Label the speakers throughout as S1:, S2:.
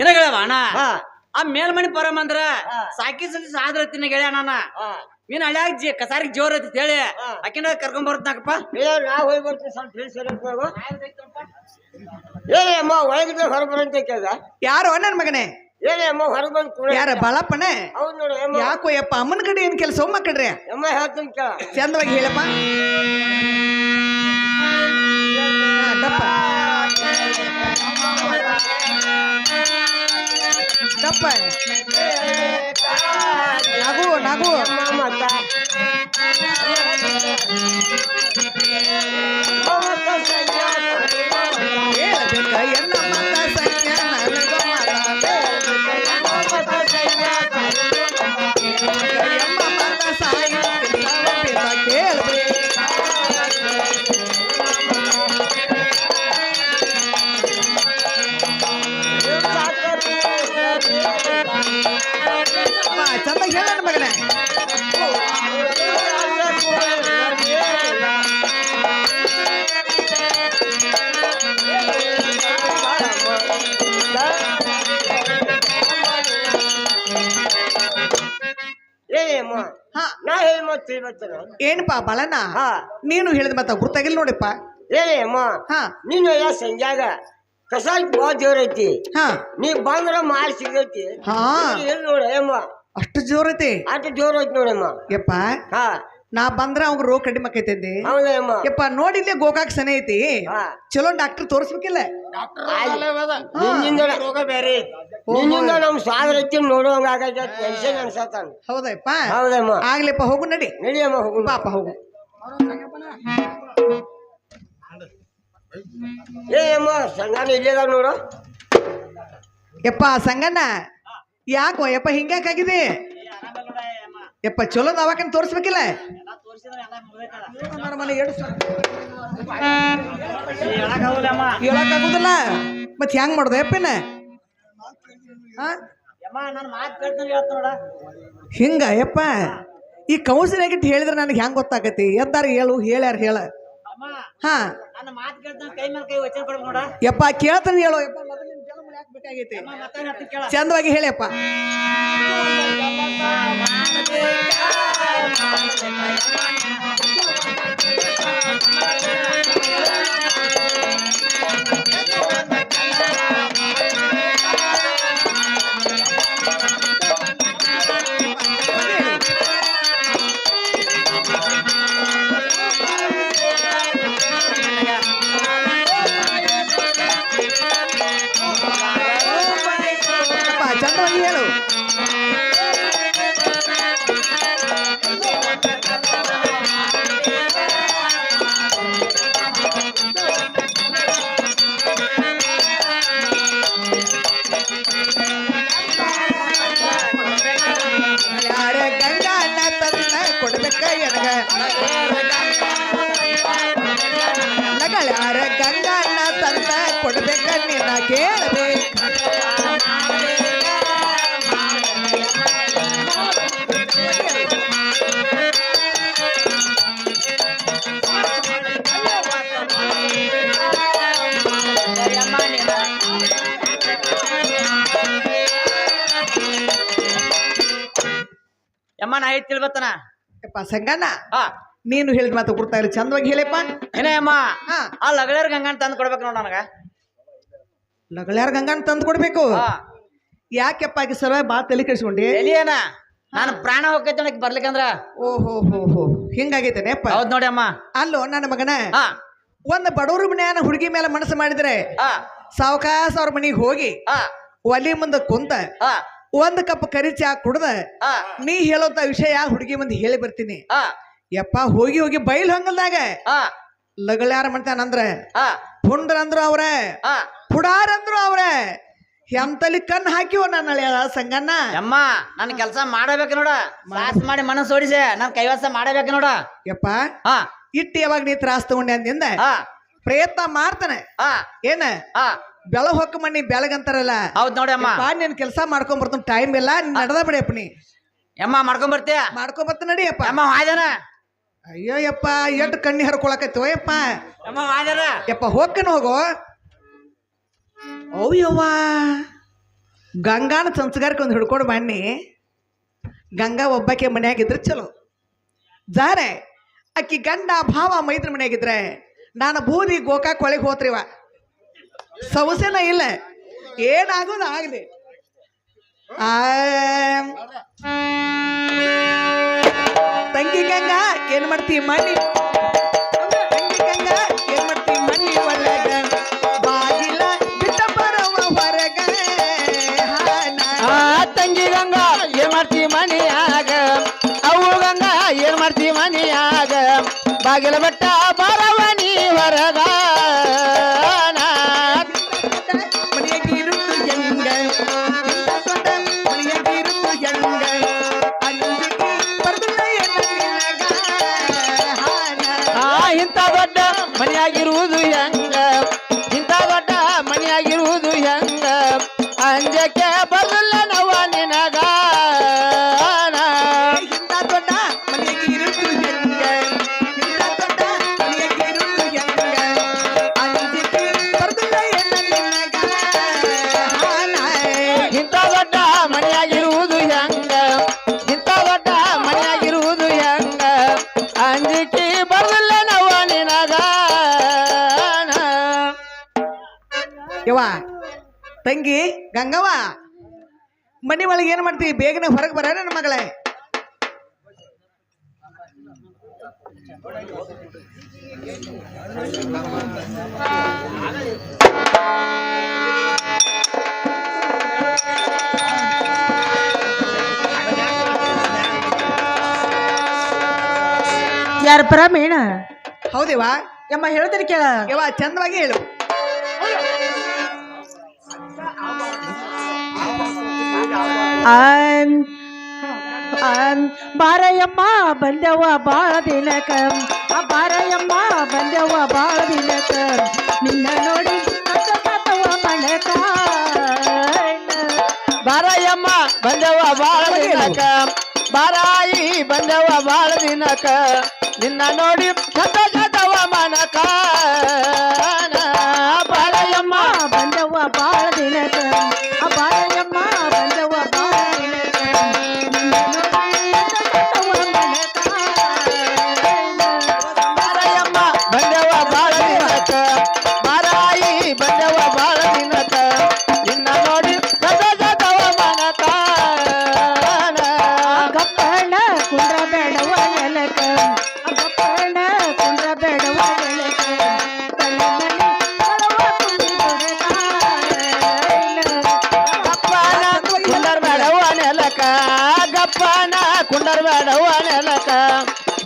S1: ನಿನಗಳವ ಅಣ್ಣ. ಆ ಮೇಲ್ಮಣಿ ಪರಮ ಅಂದ್ರ ಸಾಕಿ ಸಲ ಸಾದ್ರ ತಿನ್ನ ಗೆಳೆಯ ನಾನ. ನೀನ್ ಹಳ್ಯಾಗ ಜಿ ಕಸಾರಿಗೆ ಜೋರ್ ಐತಿ ಹೇಳಿ.
S2: ಅಕಿನ
S1: ಆಕಿನ ಕರ್ಕೊಂಡ್
S2: ಬರ್ತಾಕಪ್ಪ ನಾ ಹೋಗಿ ಬರ್ತೀನಿ ಸ್ವಲ್ಪ ತಿಳಿಸಿರಬೇಕು ಏ ಅಮ್ಮ ಒಳಗಿದ್ರೆ ಹೊರಗೆ ಬರಂತ ಕೇಳ್ದ.
S3: ಯಾರು ನನ್ನ ಮಗನೇ?
S2: ಏನೇ ಅಮ್ಮ ಹೊರಗೆ ಬಂದು ಕೂಡ
S3: ಯಾರ ಬಾಳಪ್ಪನೇ?
S2: ಹೌದು ನೋಡಿ
S3: ಯಾಕೋ ಯಪ್ಪ ಅಮ್ಮನ ಕಡೆ ಏನ್ ಕೆಲಸ ಮಕ್ಕಳ್ರಿ
S2: ಅಮ್ಮ ಹೇಳ್ತೀನಿ ಕೇಳ.
S3: ಚಂದವಾಗಿ ಹೇಳಪ್ಪ. ದಪ್ಪ ನಗು ನಗು
S2: ಅಮ್ಮ ಮತ್ತ ಅವತ್ತ ಸಂಜೆ
S3: ಹೇಳಬೇಕ ಎನ್ನ ಮತ ಸಂಖ್ಯೆ ಏನಪ್ಪಾ ಬಲನ
S2: ಹಾ.
S3: ನೀನು ಹೇಳಿದ ಮತ್ತ ಗುರ್ತಾಗಿಲ್ಲ ನೋಡಿಪ್ಪ.
S2: ಏ ಅಮ್ಮ.
S3: ಹಾ.
S2: ನೀನು ಎಲ್ಲ ಸಂಜಾಗ ಕಸ ಬಾ ಜೋರ್ ಐತಿ.
S3: ಹಾ.
S2: ನೀ ಬಂದ್ರ ಮಾಲ್ ಸಿಗೈತಿ.
S3: ಹಾ.
S2: ಎಲ್ಲಿ ನೋಡಿ ಅಮ್ಮ.
S3: ಅಷ್ಟು ಜೋರೈತಿ
S2: ಅಷ್ಟು ಜೋರ್ ಐತಿ ನೋಡಮ್ಮ
S3: ಯಪ್ಪ.
S2: ಹಾ.
S3: ನಾ ಬಂದ್ರ ಅವ್ ರೋಗ ಕಡಿಮೆ ಆಕೈತಿ
S2: ಹೌದಮ್ಮ
S3: ಯಪ್ಪ ನೋಡಿಲ್ಲೇ ಗೋಕಾಕ್ ಸನೆ ಐತಿ. ಚಲೋ ಡಾಕ್ಟರ್ ತೋರಿಸ್ಬೇಕಿಲ್ಲ?
S2: ನಿನ್ನಿಂದ
S1: ರೋಗ ಬೇರೆ
S2: ನಿನ್ನಿಂದ ನಮ್ ಸಾದ್ರ ಐತಿ ನೋಡುವಂಗ ಆಗೈತೆ ಟೆನ್ಷನ್ ಅನ್ಸತ್ತಾನ
S3: ಹೌದಪ್ಪ.
S2: ಹೌದಮ್ಮ.
S3: ಆಗ್ಲಿಪ್ಪ ಹೋಗು ನಡಿ.
S2: ನಡಿಯಮ್ಮ ಹೋಗು.
S3: ಪಾಪ ಹೋಗು.
S2: ಏ ಅಮ್ಮ ಸಂಗಾನ ಇಲ್ಲದ ನೋಡು?
S3: ಯಪ್ಪ ಸಂಗಣ್ಣ ಯಾಕೋ ಯಪ್ಪ ಹಿಂಗ್ಯಾಕಾಗಿದೆ ಯಪ್ಪ ಚಲೋ ದವಾಖಾನೆ ತೋರಿಸ್ಬೇಕಿಲ್ಲ. ಹೇಳಕ್ಕಾಗುದಿಲ್ಲ ಮತ್ ಹೆಂಗ್ ಮಾಡೋದು ಯಪ್ಪಿನ ಹಾ
S1: ನನ್ನ ಮಾತು ಕೇಳ್ತಾನೆ ಹೇಳ್ತ ನೋಡ.
S3: ಹಿಂಗ ಯಪ್ಪ ಈ ಕೌನ್ಸಿಲಾಗಿಟ್ಟು ಹೇಳಿದ್ರೆ ನನಗೆ ಹೆಂಗ್ ಗೊತ್ತಾಗತ್ತಿ? ಎದ್ದಾರ ಹೇಳು ಹೇಳ್ಯಾರ ಹೇಳ.
S1: ಅಮ್ಮ
S3: ಹಾ.
S1: ನನ್ನ ಮಾತು ಕೇಳ್ತಾನೆ ಕೈ ಮೇಲೆ ಕೈ ವಚನ ಕೊಡ್ಬೇಕು ನೋಡ.
S3: ಯಪ್ಪ ಕೇಳ್ತಾನೆ ಹೇಳು. ಯಪ್ಪ ಮೊದಲು ನಿನ್ ಹೇಳಪ್ಪ ಬೇಕಾಗೈತಿ ಎನಗ ಗಂಗಣ್ಣ ತನ್ನ ಕೊಡ್ಬೇಕ ನಿನ್ನ ಕೇಳಬೇಕು.
S1: ಯಮ್ಮ ನಾ ಐತ್ ತಿಳ್ಬತ್ತನ
S3: ಯಪ್ಪ ಸಂಗಣ್ಣ
S1: ಹಾ
S3: ನೀನು ಹೇಳಿದ ಮಾತು ಕೊಡ್ತಾ ಇರಿ. ಚಂದವಾಗಿ ಹೇಳಪ್ಪ.
S1: ಏನೇ ಅಮ್ಮ
S3: ಹಾ.
S1: ಆ ಲಗಳರ್ ಗಂಗನ್ ತಂದು ಕೊಡ್ಬೇಕು ನೋಡ ನನಗ.
S3: ಲಗಳ್ಯಾರ ಗಂಗಾನ ತಂದು ಕೊಡ್ಬೇಕು. ಯಾಕೆಪ್ಪ ಆಕಿ ಸರ ಬಾ ತಲೆ ಕೆಡಿಸ್ಕೊಂಡಿ?
S1: ಎಲಿಯನ ನಾನು ಪ್ರಾಣ ಹೋಗೈತೆ ನನಗೆ ಬರ್ಲಿಕ್ಕಂದ್ರ
S3: ಓಹೋ ಹೋ ಹೋ
S1: ಹೌದ್ ನೋಡಿ ಅಮ್ಮ.
S3: ಅಲ್ಲೋ ನನ್ನ ಮಗನ.
S1: ಹಾ.
S3: ಒಂದು ಬಡವ್ರ ಮನ್ಯಾನ ಹುಡುಗಿ ಮೇಲೆ ಮನಸ್ಸು ಮಾಡಿದ್ರೆ
S1: ಹಾ.
S3: ಸಾವಕಾಶ ಅವ್ರ ಮನೆಗೆ ಹೋಗಿ
S1: ಹಾ.
S3: ಒಲಿ ಮುಂದೆ ಕುಂತ
S1: ಹಾ.
S3: ಒಂದ್ ಕಪ್ ಕರಿ ಚಾ ಕುಡ್ದ ನೀ ಹೇಳೋಂತ ವಿಷಯ ಹುಡುಗಿ ಮುಂದೆ ಹೇಳಿ ಬರ್ತೀನಿ. ಯಪ್ಪ ಹೋಗಿ ಹೋಗಿ ಬೈಲ್ ಹಂಗಲ್ದಾಗ.
S1: ಲಗಳ್ಯಾರ
S3: ಲಗಳಾರ ಮಾಡ್ತಾನಂದ್ರ.
S1: ಹಾ
S3: ಪುಂಡ್ರ ಅಂದ್ರು ಅವ್ರ.
S1: ಪುಡಾರಂದ್ರು
S3: ಪುಡಾರ್ ಅಂದ್ರು ಅವ್ರ. ಎಂತಲಿ ಕಣ್ ಹಾಕಿವ ನನ್ನ ಸಂಗಣ್ಣ.
S1: ಅಮ್ಮ ನನ್ ಕೆಲಸ ಮಾಡಬೇಕು ನೋಡ. ಮಾಸ್ ಮಾಡಿ ಮನಸ್ಸು ಓಡಿಸೆ. ನನ್ ಕೈವಾಸ ಮಾಡಬೇಕು ನೋಡ.
S3: ಯಪ್ಪ ಇಟ್ಟು ಯಾವಾಗ ನೀ ತ್ರಾಸ್ ತಗೊಂಡೆ ಅಂದಿಂದ ಪ್ರಯತ್ನ ಮಾಡ್ತಾನೆ. ಏನ?
S1: ಹಾ
S3: ಬೆಳ ಹೊಕ್ಕ ಮಣ್ಣಿ ಬೆಳಗಂತಾರಲ್ಲ
S1: ಹೌದ್ ನೋಡಿ ಅಮ್ಮ.
S3: ಯಪ್ಪ ನೀನ್ ಕೆಲಸ ಮಾಡ್ಕೊಂಡ್ ಬರ್ತಾನ. ಟೈಮ್ ಇಲ್ಲ ನಡೆದ ಬಿಡಿ ಬಿಡಿಯಪ್ಪ ನೀ.
S1: ಯಮ್ಮ ಮಾಡ್ಕೊಂಡ್ ಬರ್ತೀಯ?
S3: ಮಾಡ್ಕೊಂಡ್ ಬರ್ತ ನಡಿಯಪ್ಪ.
S1: ಅಮ್ಮ
S3: ಅಯ್ಯೋ ಯಪ್ಪ ಎಂಟು ಕಣ್ಣಿ ಹರ್ಕೊಳಕೈತೋ ಯಪ್ಪ.
S1: ಯಮ್ಮ ವಾಯ್ದನ
S3: ಯಪ್ಪ ಹೋಗ್ಕನ ಹೋಗೋ. ಅವ್ಯವ್ವ ಗಂಗಾನ ಸಂಸ್ಕಾರಕ್ಕೆ ಒಂದು ಹಿಡ್ಕೊಂಡು ಬನ್ನಿ. ಗಂಗಾ ಒಬ್ಬಾಕೆ ಮನೆಯಾಗಿದ್ರೆ ಚಲೋ. ಜಾರೆ ಅಕ್ಕಿ ಗಂಡ ಭಾವ ಮೈತ್ರಿ ಮನೆಯಾಗಿದ್ರೆ ನಾನು ಬೂದಿ ಗೋಕಾಕ್ ಒಳಗೆ ಹೋತ್ರಿವ ಸಮಸ್ಯೆನ ಇಲ್ಲ. ಏನಾಗೋದು ಆಗಲಿ. ತಂಗಿ ಗಂಗಾ, ಏನ್ ಮಾಡ್ತಿ ಮಣ್ಣಿ? ತಂಗಿ ಗಂಗಾ, ಏನ್ ಮಾಡ್ತಿ ಮಣ್ಣಿ ಒಳಗ? ಬಾಗಿಲ ಬಿಟ್ಟ ಬರವ ಹೊರಗ.
S4: ತಂಗಿ ಗಂಗಾ, ಏನ್ ಮಾಡ್ತಿ ಮನಿಯಾಗ ಅವು ಗಂಗಾ, ಏನ್ ಮಾಡ್ತಿ ಮನಿಯಾಗ ಬಾಗಿಲ ಬೆಟ್ಟ ಬರವನಿ
S3: ಮನೆಯಾಗಿರುವುದು ಹೆಂಗ ಮನೆ ಒಳಗೆ ಏನು ಮಾಡ್ತೀವಿ ಬೇಗನೆ ಹೊರಗೆ ಬರ ನನ್ನ ಮಗಳೇ.
S5: ಯಾರ ಪ್ರಮೇಣ?
S3: ಹೌದೇವಾ?
S5: ಯಮ್ಮ ಹೇಳ್ತೀರಿ ಕೇಳ.
S3: ಯವ್ವ ಚಂದವಾಗಿ ಹೇಳು.
S5: ಬಾರಯ್ಯಮ್ಮ ಬಂದೆವ್ವ ಬಾಳ ದಿನಕ. ಆ ಬಾರಯ್ಯಮ್ಮ ಬಂದೆವ್ವ ಬಾಳ ದಿನಕ. ನಿನ್ನ ನೋಡಿ ಮಣಕ
S4: ಬಾರಯ್ಯಮ್ಮ ಬಂದವ ಬಾಳ ದಿನಕ. ಬಾರಾಯಿ ಬಂದವ ಬಾಳ ದಿನಕ. ನಿನ್ನ ನೋಡಿ ಮನಕ. ಬಾರಯಮ್ಮ
S5: ಬಂದವ್ವ ಬಾಳ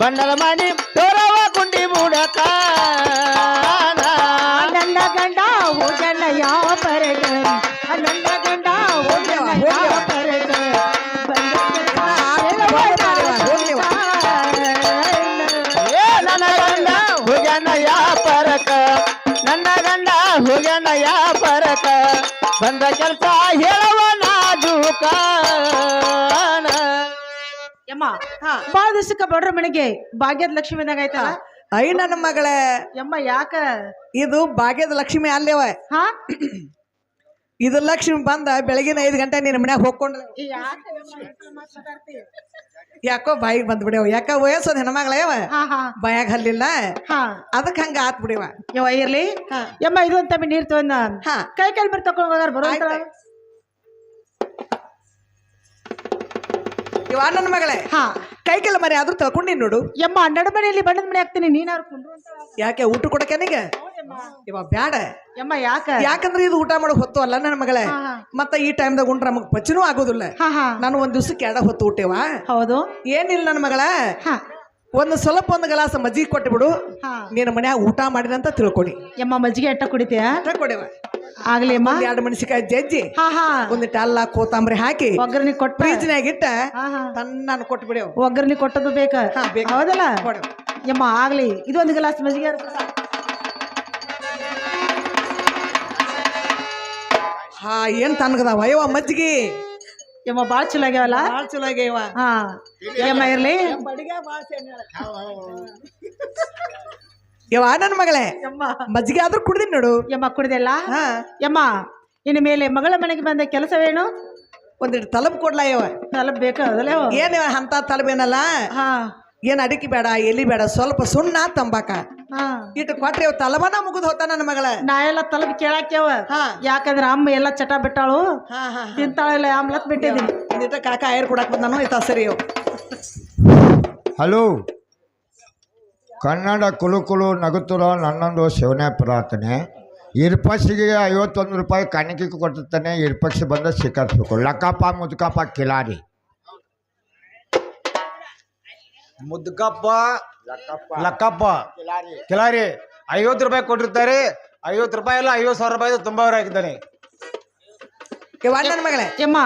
S4: ಬಂಡಲ ಮನಿ ತೋರವ ಕುಂಡಿ ಬುಡಕ
S5: ನನ್ನ ಗಂಡ ಹೋಗಲ್ಲ ಯಾವ ಪರಗ ನನ್ನ ಗಂಡ ಹೋಗಲ್ಲ ಯಾವ ಪರಗ
S4: ಏ ನನ್ನ ಗಂಡ ಹೋಗ್ಯಾನ ಯಾ ಪರಕ ನನ್ನ ಗಂಡ ಹೋಗ್ಯಾನ ಯಾ ಪರಕ ಬಂದ ಕೆಲಸ ಹೇಳವ
S5: ಯಮ್ಮ ಬಾಳ ದಿವಸಕ್ಕ ಬಡ್ರ ಮನೆಗೆ ಭಾಗ್ಯದ ಲಕ್ಷ್ಮಿ ಬಂದಾಗ ಆಯ್ತಾ
S3: ಐ ನನ್ನ ಮಗಳೇ.
S5: ಯಮ್ಮ ಯಾಕ?
S3: ಇದು ಭಾಗ್ಯದ ಲಕ್ಷ್ಮಿ ಅಲ್ಲೇವ?
S5: ಹಾ?
S3: ಇದು ಲಕ್ಷ್ಮಿ ಬಂದ ಬೆಳಗಿನ ಐದು ಗಂಟೆ ನಿನ್ನ ಮನ್ಯಾಗ ಹೋಗ್ಕೊಂಡ್ಲ
S5: ಯಾಕ
S3: ಯಾಕೋ ಬಾಯಿಗೆ ಬಂದ್ಬಿಡ್ಯವ. ಯಾಕ
S5: ವಯಸ್ಸು ಹೆಣ್ಮಗಳೇವ
S3: ಬಾಯಾಗ ಹಲ್ಲಿಲ್ಲ.
S5: ಹಾ.
S3: ಅದಕ್ಕೆ ಹಂಗ ಆತ್ ಬಿಡಿವ
S5: ಯವ್ವ ಇರ್ಲಿ. ಯಮ್ಮ ಇದು ಅಂತ ನೀರ್ ತಗೊಂಡ
S3: ಹಾ.
S5: ಕೈ ಕಾಲ್ ಬರ್ ತಕೊಂಡ್ ಹೋಗಾರ ಬರುವಂತ
S3: ಇವ ನನ್ನ ಮಗಳೇ.
S5: ಹಾ.
S3: ಕೈ ಕೆಲ ಮರಿ ಆದ್ರೂ ತಕೊಂಡಿ ನೋಡು.
S5: ಯಮ್ಮ ಹನ್ನೆರಡು ಮನೆಯಲ್ಲಿ ಬಣ್ಣದ ಮನೆ ಹಾಕ್ತೀನಿ ನೀನಾರು ಕುಂಡ್ರು ಅಂತ
S3: ಯಾಕೆ ಊಟ ಕೊಡಕನಿಗ ಇವ ಬ್ಯಾಡ.
S5: ಯಮ್ಮ ಯಾಕ?
S3: ಯಾಕಂದ್ರೆ ಇದು ಊಟ ಮಾಡೋ ಹೊತ್ತು ಅಲ್ಲ ನನ್ನ ಮಗಳೇ.
S5: ಹಾ, ಹಾ.
S3: ಮತ್ತ ಈ ಟೈಮ್ದಾಗ ಉಂಡ್ರ ನಮಗ್ ಪಚನೂ ಆಗೋದಿಲ್ಲ.
S5: ಹಾ ಹಾ.
S3: ನಾನು ಒಂದ್ ದಿವ್ಸಕ್ಕೆ ಎಡ ಹೊತ್ತು ಊಟೇವ?
S5: ಹೌದು.
S3: ಏನಿಲ್ಲ ನನ್ನ ಮಗಳ.
S5: ಹಾ.
S3: ಒಂದು ಸ್ವಲ್ಪ ಒಂದು ಗ್ಲಾಸ್ ಮಜ್ಜಿಗೆ ಕೊಟ್ಟು ಬಿಡು. ನೀನು ಮನ್ಯಾಗ ಊಟ ಮಾಡಿದಂತ ತಿಳ್ಕೊಡಿ.
S5: ಯಮ್ಮ ಮಜ್ಜಿಗೆ ಎಟ್ಟ ಕುಡಿತೀಯ?
S3: ಕೊಡೆವ?
S5: ಆಗ್ಲಿ ಅಮ್ಮ
S3: ಎರಡು ಮೆಣಸಿಕಾಯಿ ಜಜ್ಜಿ.
S5: ಹಾ ಹಾ.
S3: ಒಂದಿಟ್ಟು ಅಲ್ಲ ಕೋತಂಬರಿ ಹಾಕಿ.
S5: ಒಗ್ಗರಣೆ ಕೊಟ್ಟು.
S3: ಫ್ರಿಜ್ನಾಗ ಇಟ್ಟ. ತನ್ನ ಕೊಟ್ಟು ಬಿಡೇವು
S5: ಒಗ್ಗರಣೆ ಕೊಟ್ಟದು ಬೇಕ?
S3: ಹಾ, ಬೇಕು.
S5: ಹೌದಲ್ಲ?
S3: ಕೊಡು.
S5: ಯಮ್ಮ ಆಗ್ಲಿ. ಇದು ಒಂದು ಗ್ಲಾಸ್ ಮಜ್ಜಿಗೆ
S3: ಹಾ ಏನ್ ತನ್ಗದಾವ ಅಯ್ಯವ ಮಜ್ಜಿಗೆ.
S5: ಯಮ್ಮ ಬಾಳ ಚಲೋ ಆಗ್ಯಾವಲ್ಲ?
S3: ಭಾಳ ಚಲೋ ಆಗ್ಯಾವ.
S5: ಹಾ ಯಮ್ಮ ಇರ್ಲಿ.
S3: ಯವ್ವ ನನ್ನ ಮಗಳೇ
S5: ಯಮ್ಮ.
S3: ಮಜ್ಜಿಗೆ ಆದ್ರೂ ಕುಡ್ದಿನಿ ನೋಡು.
S5: ಯಮ್ಮ ಕುಡ್ದೆಲ್ಲ?
S3: ಹಾ.
S5: ಯಮ್ಮ ಇನ್ನು ಮೇಲೆ ಮಗಳ ಮನೆಗೆ ಬಂದ ಕೆಲಸವೇನು?
S3: ಒಂದಿಟ್ಟು ತಲಬ್ ಕೊಡ್ಲಾ ಯವ
S5: ತಲುಪ್ ಬೇಕಾದಲ್ಲ
S3: ಏನ್ ಇವ ಅಂತ ತಲಬೇನಲ್ಲ
S5: ಹಾ.
S3: ಏನು ಅಡಿಕೆ ಬೇಡ ಎಲ್ಲಿ ಬೇಡ ಸ್ವಲ್ಪ ಸುಣ್ಣ ತಂಬಾಕ. ಇಟ್ಟು ಕೊಟ್ರಿ ಇವ್ ತಲಬನ ಮುಗಿದು ಹೋತ ನನ್ನ ಮಗಳ.
S5: ನಾ ಎಲ್ಲ ತಲುಪ್ ಕೇಳಾಕ್ಯವ.
S3: ಹಾ.
S5: ಯಾಕಂದ್ರೆ ಅಮ್ಮ ಎಲ್ಲ ಚಟ ಬಿಟ್ಟಾಳು.
S3: ಹಾ ಹಾ
S5: ತಿಂತಾಳಿಲ್ಲ ಆಮ್ಲತ್ ಬಿಟ್ಟಿದ್ದೀನಿ.
S3: ಇಟ್ಟ ಕಾಕ ಐರ್ ಕೊಡಕ್ ಬಂದಾನು ಇತ್ತ ಸರಿ
S6: ಹಲೋ. ಕನ್ನಡ ಕುಲು ಕುಲು ನಗುತ್ತಿರೋ ನನ್ನೊಂದು ಶಿವನೇ ಪ್ರಾರ್ಥನೆ. ಇರ್ಪಕ್ಷಿಗೆ ಐವತ್ತೊಂದು ರೂಪಾಯಿ ಕಾಣಿಕೆ ಕೊಟ್ಟಿರ್ತಾನೆ ಇರ್ಪಕ್ಷಿ ಬಂದ ಸ್ವೀಕರಿಸ್ಬೇಕು. ಲಕ್ಕಪ್ಪ ಮುದುಕಪ್ಪ ಕಿಲಾರಿ
S7: ಮುದ್ಕಪ್ಪ ಲಕ್ಕಪ್ಪ. ಕಿಲಾರಿ. ಐವತ್ತು ರೂಪಾಯಿ ಕೊಟ್ಟಿರ್ತಾರೆ. ಐವತ್ತು ರೂಪಾಯಿ ಎಲ್ಲ ಐವತ್ತು ಸಾವಿರ ರೂಪಾಯಿ ತುಂಬಾ ಹಾಕಿದ್ದಾನೆ
S3: ನನ್ನ ಮಗಳೇ.
S5: ಯಮ್ಮ.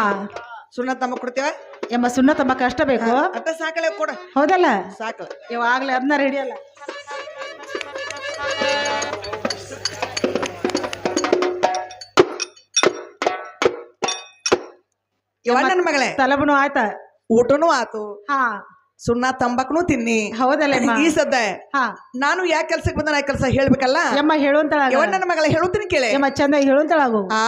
S3: ಸುಣ್ಣ ತಮ್ಮ ಕೊಡ್ತೀವ?
S5: ಯಮ್ಮ ಸುಣ್ಣ ತಮ್ಮ ಕಷ್ಟ ಬೇಕು.
S3: ಅಟ್ಟ ಸಾಕಲೆ ಕೊಡ.
S5: ಹೌದಲ್ಲ?
S3: ಸಾಕಲ
S5: ಇವಾಗ್ಲೇ ಅದನ್ನ ರೆಡಿ ಅಲ್ಲ.
S3: ನನ್ನ ಮಗಳೇ.
S5: ತಲಬನು ಆಯ್ತಾ
S3: ಊಟನೂ ಆತು.
S5: ಹಾ.
S3: ಸುಣ್ಣ ತಂಬಾಕನು ತಿನ್ನಿ.
S5: ಹೌದಲ್ಲ
S3: ಈ ಸದ್ದ
S5: ಹಾ.
S3: ನಾನು ಯಾಕೆ ಕೆಲ್ಸಕ್ಕೆ ಬಂದ ನಾ ಕೆಲಸ ಹೇಳ್ಬೇಕಲ್ಲ?
S5: ಯಮ್ಮ
S3: ನನ್ನ ಮಗಳ ಹೇಳುತ್ತೀನಿ ಕೇಳಿ.
S5: ಯಮ್ಮ ಚಂದ ಹೇಳುವಂತಳಾಗು
S3: ಆ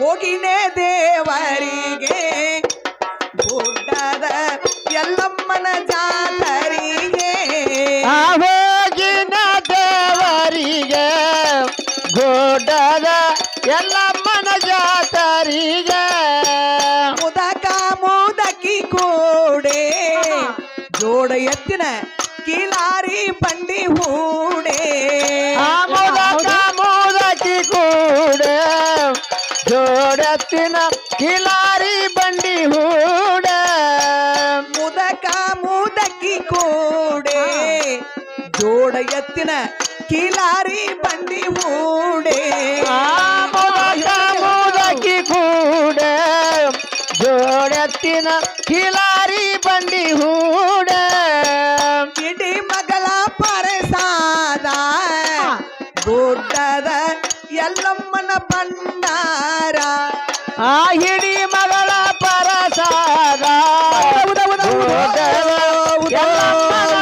S3: ಹೋಗಿನೇ ದೇವರಿಗೆ ಗುಡ್ಡದ ಎಲ್ಲಮ್ಮನ ಜಾತರಿಗೆ. ಬಂಡಿ ಹೂಡೆ
S4: ಆ ಮುದಕ ಮುದಕಿ ಕೂಡ ಜೋಡತ್ತಿನ ಕಿಲಾರಿ ಬಂಡಿ ಹೂಡ
S3: ಮುದಕ ಮುದಕಿ ಕೂಡೆ ಜೋಡ ಎತ್ತಿನ ಕಿಲಾರಿ ಬಂಡಿ ಹೂಡೆ
S4: ಆ ಮುದಕ ಮುದಕಿ ಕೂಡ ಜೋಡತ್ತಿನ
S3: ಭಂಡಾರ
S4: ಆ ಹಿಡಿ ಮಗಳ ಪರಸಾದ.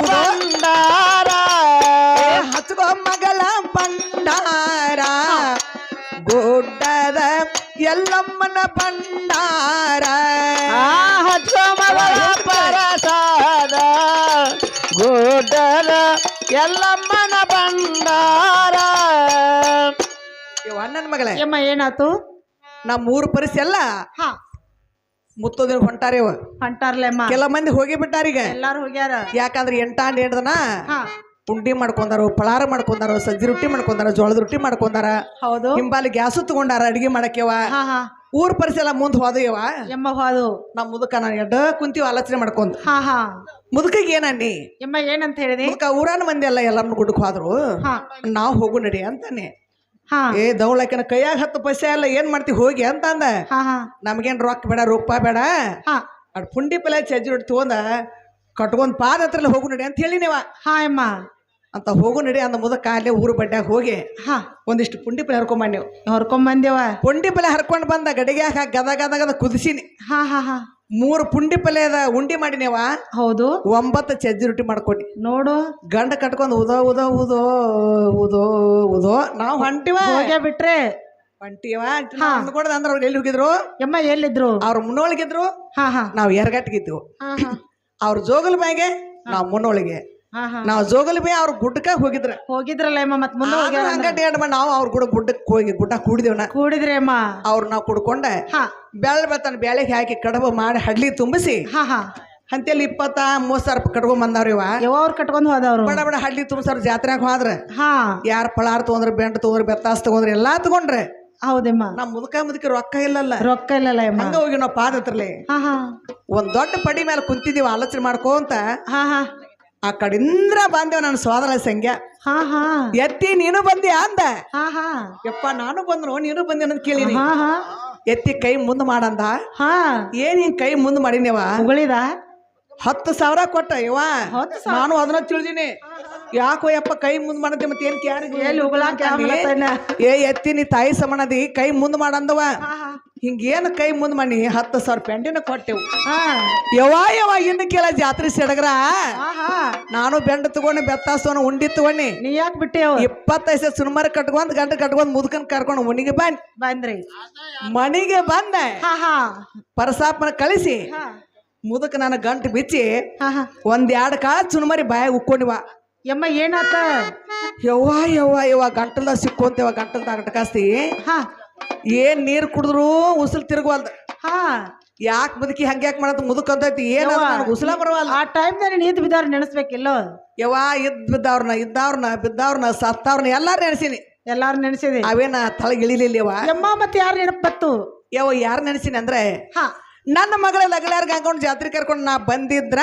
S3: ಬಂಡಾರ ಹಚ್ಕೋ ಮಗಳ ಬಂಡಾರ ಗುಡ್ಡದ ಎಲ್ಲಮ್ಮನ ಬಂಡಾರ
S4: ಆ ಹಚ್ಚ ಮಗಳ ಪರಸಾದ. ಗುಡ್ಡದ ಎಲ್ಲಮ್ಮನ ಭಂಡಾರ
S3: ಇವ ಅಣ್ಣನ ಮಗಳೇ.
S5: ಯಮ್ಮ ಏನಾತು?
S3: ನಮ್ಮ ಊರ ಪರಿಸಿ ಎಲ್ಲ
S5: ಹಾ.
S3: ಹೊಂಟಾರೇವ
S5: ಹೊಂಟಾರ್ಲಮ್ಮ.
S3: ಕೆಲ ಮಂದಿ ಹೋಗಿ ಬಿಟ್ಟಾರೀಗ
S5: ಎಲ್ಲಾರು ಹೋಗ್ಯಾರ.
S3: ಯಾಕಂದ್ರೆ ಎಂಟಾಂಡ್ ಎಂಟದನ
S5: ಹಾ.
S3: ಉಂಡಿ ಮಾಡ್ಕೊಂಡಾರು ಪಳಾರ ಮಾಡ್ಕೊಂಡಾರು ಸಜ್ಜಿ ರೊಟ್ಟಿ ಮಾಡ್ಕೊಂಡಾರ ಜೋಳದ ರೊಟ್ಟಿ ಮಾಡ್ಕೊಂಡಾರ.
S5: ಹೌದು.
S3: ಹಿಂಬಾಲಿ ಗ್ಯಾಸು ತಗೊಂಡಾರ ಅಡಿಗೆ ಮಾಡಕ್ಕೆವ
S5: ಹಾ ಹಾ.
S3: ಊರ್ ಪರಿಸಿ ಎಲ್ಲ ಮುಂದ್ ಹೋದಯವ
S5: ಯಮ್ಮ ಹೋದು.
S3: ನಮ್ ಮುದುಕ ನಾನು ಎಡ್ಡ ಕುಂತೀವಿ ಆಲೋಚನೆ ಮಾಡ್ಕೊಂತ
S5: ಹಾ ಹಾ.
S3: ಮುದುಕಿಗೆ ಏನಣ್ಣಿ?
S5: ಯಮ್ಮ ಏನಂತ ಹೇಳಿದೆ?
S3: ಮುದುಕ ಊರಾನ ಮಂದಿ ಎಲ್ಲ ಎಲ್ಲರನ್ನು ಗುಡ್ಡಕ್ ಹೋದ್ರು.
S5: ಹಾ.
S3: ನಾವು ಹೋಗು ನಡಿ ಅಂತಾನೆ. ಏ ದೌಳಕಿನ ಕೈಯಾಗ ಹತ್ತು ಪೈಸೆ ಎಲ್ಲ ಏನ್ ಮಾಡ್ತಿ ಹೋಗಿ ಅಂತ ಅಂದ.
S5: ಹಾ ಹಾ.
S3: ನಮ್ಗೇನ್ ರೊಕ್ಕ ಬೇಡ ರೂಪ ಬೇಡ.
S5: ಹಾ.
S3: ಅದ್ ಪುಂಡಿ ಪಲ್ಯ ಚಜ್ಜಿ ರೊಟ್ಟಿ ತಗೊಂಡ ಕಟ್ಕೊಂಡ್ ಪಾದ ಹತ್ರ ಹೋಗು ನಡಿ ಅಂತ ಹೇಳಿ ನೀವ
S5: ಹಾ ಯಮ್ಮ
S3: ಅಂತ ಹೋಗು ನಡಿ ಅಂದ ಮುದಕ ಅಲ್ಲೇ ಊರು ಬಡ್ಡ್ಯಾಗ ಹೋಗಿ
S5: ಹಾ
S3: ಒಂದಿಷ್ಟು ಪುಂಡಿ ಪಲ್ಯ ಹರ್ಕೊಂಡ್
S5: ಹರ್ಕೊಂಬಂದೇವ ಬಂದೇವ
S3: ಪುಂಡಿ ಪಲ್ಯ ಹರ್ಕೊಂಡ್ ಬಂದ ಗಡಿಗ್ಯಾಗ ಗದ ಗದ ಗದ ಕುದಿಸಿನಿ.
S5: ಹಾ ಹಾ ಹಾ.
S3: ಮೂರು ಪುಂಡಿ ಪಲ್ಯದ ಉಂಡಿ ಮಾಡಿನೇವ
S5: ಹೌದು.
S3: ಒಂಬತ್ತು ಚಜ್ಜಿ ರೊಟ್ಟಿ ಮಾಡ್ಕೊಡಿ
S5: ನೋಡು.
S3: ಗಂಡ ಕಟ್ಕೊಂಡು ಉದೋ ಉದೋ ಉದೋ ಉದೋ ಉದೋ ನಾವು ಹೊಂಟಿವ.
S5: ಹೋಗ್ಯಾ ಬಿಟ್ರೆ?
S3: ಹೊಂಟಿವ. ಅಂದ್ಕೊಡ್ದ ಅಂದ್ರೆ ಅವ್ರು ಎಲ್ಲಿ ಹೋಗಿದ್ರು?
S5: ಯಮ್ಮ ಎಲ್ಲಿದ್ರು?
S3: ಅವ್ರ ಮುನ್ನೋಳಿಗಿದ್ರು
S5: ಹಾ ಹಾ.
S3: ನಾವು
S5: ಹಾ
S3: ಅವ್ರ ಜೋಗಲ್ ಬಾಯಿಗೆ ನಾವು ಮುನ್ನೋಳಿಗೆ. ನಾವು ಜೋಗಲ್ ಬಾಯಿ ಅವ್ರ ಗುಡ್ಡಕ್ಕ ಹೋಗಿದ್ರ.
S5: ಹೋಗಿದ್ರಲ್ಲ ನಾವ್ ಮತ್ ಮುಂದೆ ಹೋಗ್ಯಾರ
S3: ಹಂಗ ಡೇಡ್ ಮಾಡಿ ನಾವು ಅವ್ರ ಗುಡ ಗುಡ್ಡಕ್ಕೆ ಹೋಗಿ ಗುಡ್ಡ ಕುಡಿದೇವನ
S5: ಕೂಡಿದ್ರಿ ಅಮ್ಮ.
S3: ನಾವ್ ನಾವು ಕುಡ್ಕೊಂಡ
S5: ಹಾ.
S3: ಬೆಳ್ಳ ಬೆಳ್ತಾನ ಬ್ಯಾಳಿಗೆ ಹಾಕಿ ಕಡಬ ಮಾಡಿ ಹಡ್ಲಿ ತುಂಬಿಸಿ
S5: ಹಾ ಹಾ.
S3: ಅಂತೇಳಿ ಇಪ್ಪತ್ತ ಮೂವತ್ ಸಾವಿರ ರೂಪಾಯಿ ಕಟ್ಕೊಂಡ್ ಬಂದವ್ರಿ ಇವ.
S5: ಯಾವ ಕಟ್ಕೊಂಡ್ ಹೋದವ್ರು.
S3: ಬಡ ಬಡ ಹಳ್ಳಿ ತುಂಬಿಸಾರ ಜಾತ್ರೆಗೆ ಹೋದ್ರ.
S5: ಹಾ.
S3: ಯಾರ್ ಪಳಾರ್ ತಗೊಂಡ್ರೆ ಬೆಂಟ್ ತಗೊಂಡ್ರೆ ಬೆತ್ತಾಸ್ ತಗೊಂಡ್ರೆ ಎಲ್ಲಾ ತಗೊಂಡ್ರೆ.
S5: ಹೌದಮ್ಮ.
S3: ನಮ್ ಮುದುಕ ಮುದುಕಿ ರೊಕ್ಕ ಇಲ್ಲಲ್ಲ.
S5: ರೊಕ್ಕ ಇಲ್ಲಲ್ಲ
S3: ಹಂಗ ಹೋಗಿ ನಾವು ಪಾದ ಹತ್ರಲಿ. ಒಂದ್ ದೊಡ್ಡ ಪಡಿ ಮೇಲೆ ಕುಂತಿದೀವಿ ಆಲೋಚನೆ ಮಾಡ್ಕೊಂತ
S5: ಹಾ ಹಾ.
S3: ಆ ಕಡಿಂದ್ರ ಬಂದೆ ನನ್ನ ಸೋದರ ಸಂಖ್ಯ.
S5: ಹಾ ಹಾ.
S3: ಎತ್ತಿ ನೀನು ಬಂದಿ ಅಂದ.
S5: ಹಾ ಹಾ.
S3: ಯಪ್ಪ ನಾನು ಬಂದ್ರು ನೀನು ಬಂದೆ ಅಂತ ಕೇಳಿನಿ.
S5: ಹಾ ಹಾ.
S3: ಎತ್ತಿ ಕೈ ಮುಂದ್ ಮಾಡಂದ.
S5: ಹಾ.
S3: ಏನ್ ಹಿಂಗ್ ಕೈ ಮುಂದೆ ಮಾಡಿನೇವ
S5: ಉಗಳಿದ?
S3: ಹತ್ತು ಸಾವಿರ ಕೊಟ್ಟ ಇವ. ನಾನು ಅದನ್ನ ತಿಳಿದೀನಿ. ಯಾಕೋ ಯಪ್ಪ ಕೈ ಮುಂದ್ ಮಾಡತ್ತೆ ಮತ್ತೆ ಏನ್ ಕ್ಯಾರಿ
S5: ಎಲ್ಲಿ?
S3: ಏ ಎತ್ತಿ ನೀ ತಾಯಿ ಸಮನದಿ ಕೈ ಮುಂದ್ ಮಾಡಂದವ. ಹಿಂಗೇನು ಕೈ ಮುಂದ್ ಮಾಡಿ? ಹತ್ತು ಸಾವಿರ ಪೆಂಡಿನ ಕೊಟ್ಟೆವು. ಯಾವ ಯವಾ ಇನ್ನು ಕೇಳ ಜಾತ್ರೆ ಸಿಡಗ್ರ? ನಾನು ಬೆಂಡ ತಗೊಂಡು ಬೆತ್ತಾಸ್ತವನ ಉಂಡಿ ತಗೊಂಡಿ.
S5: ನೀ ಯಾಕೆ ಬಿಟ್ಟೆ
S3: ಇಪ್ಪತ್ತೈದು ಸಾವಿರ ಸುಮಾರು ಕಟ್ಕೊಂಡ್ ಗಂಟೆ ಕಟ್ಕೊಂಡ್ ಮುದ್ಕನ್ ಕರ್ಕೊಂಡು ಮನಿಗೆ ಬಂದ್.
S5: ಬಂದ್ರಿ.
S3: ಮನಿಗೆ ಬಂದೆ. ಪರಸಾಪನ ಕಳಿಸಿ.
S5: ಮುದಕ್
S3: ಮುದಕ ನಾನು ಗಂಟು ಬಿಚ್ಚಿ ಒಂದ್ ಎರಡು ಕಾಳ ಚುನಮರಿ ಬಾಯಾಗ ಉಕ್ಕೊಂಡಿವ.
S5: ಯಮ್ಮ ಏನಾತ?
S3: ಯವ್ವ ಯವ್ವ ಯವ್ವ ಗಂಟಲ್ದಾಗ ಸಿಕ್ಕೊಂತೇವ ಗಂಟಲ್ದಾಗ ಗಂಟಕಾಸ್ತಿ
S5: ಹಾ.
S3: ಏನ್ ನೀರ್ ಕುಡಿದ್ರು ಉಸಿಲ್ ತಿರುಗವಲ್ದ.
S5: ಹಾ.
S3: ಯಾಕೆ ಬದುಕಿ ಹಂಗ್ಯಾಕ್ ಮಾಡತ್ ಮುದುಕಂತೈತಿ ಏನ ಉಸಿಲ ಬರವಲ್ಲ
S5: ಆ ಟೈಮ್ದಾಗ ಇದ್ ಬಿದ್ದವ್ರ ನೆನೆಸ್ಬೇಕಿಲ್ಲೋ?
S3: ಯವ್ವ ಇದ್ ಬಿದ್ದವ್ರನ್ನ ಇದ್ದವ್ರನ್ನ ಬಿದ್ದವ್ರನ್ನ ಸತ್ತವ್ರನ್ನ ಎಲ್ಲಾರು ನೆನೆಸೀನಿ.
S5: ಎಲ್ಲಾರು ನೆನೆಸಿದೆ?
S3: ಅವೇನ ತಳಗಿಳಿಲಿಲ್ಲ ಯವ್ವ.
S5: ಯಮ್ಮ ಮತ್ತೆ ಯಾರು ನೆನಪತ್ತು
S3: ಯವ್ವ ಯಾರು ನೆನೆಸಿನಿ ಅಂದ್ರೆ
S5: ಹಾ.
S3: ನನ್ನ ಮಗಳ ಲಗಲಾರ್ಗ ಹಾಕೊಂಡು ಜಾತ್ರೆ ಕರ್ಕೊಂಡು ನಾ ಬಂದಿದ್ರ